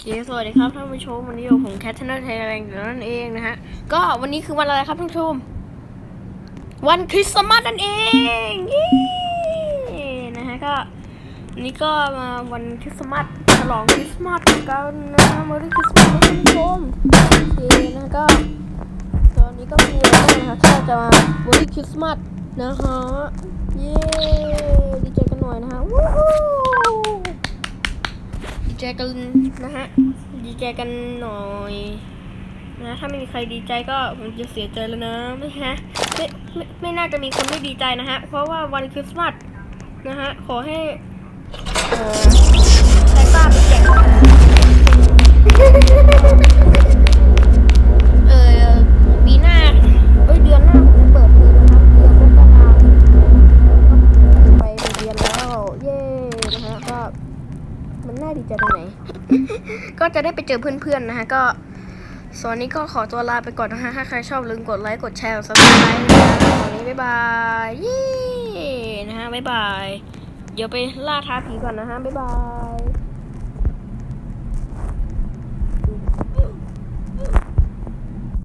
เคสวัสดีครับท่านผู้ชมวันนี้อยู่ผมแคทเทนเนอร์ไทยแลนด์นั่นเองนะฮะ ก็วันนี้คือวันอะไรครับท่านผู้ชม วันคริสต์มาสนั่นเองเย้นะฮะก็นนี้ก็มาวันคริสต์มาสฉลองคริสต์มาสกันนะมารีคริสต์มาสท่านผู้ชมโอเคนะก็ตอนนี้ก็มีอะไรนะคะที่เราจะมาวันคริสต์มาสนะฮะเย้ดีใจกันหน่อยนะฮะวู้ฮู้ ดีใจ กันนะฮะ ดีใจกันหน่อยนะถ้าไม่มีใครดีใจก็ผมจะเสียใจแล้วนะไม่ฮะไม่ไม่ไม่น่าจะมีคนไม่ดีใจนะฮะ เพราะว่าวันคริสต์มาสนะฮะ ขอให้ มันน่าดีใจตรงไหน ก็จะได้ไปเจอเพื่อนๆ นะฮะ ก็ส่วนนี้ก็ขอตัวลาไปก่อนนะฮะ ถ้าใครชอบลืมกดไลค์ กดแชร์กดซับสไครต์นะฮะวันนี้บ๊ายบายเย่นะฮะบ๊ายบาย เดี๋ยวไปล่าท้าผีก่อนนะฮะบ๊ายบาย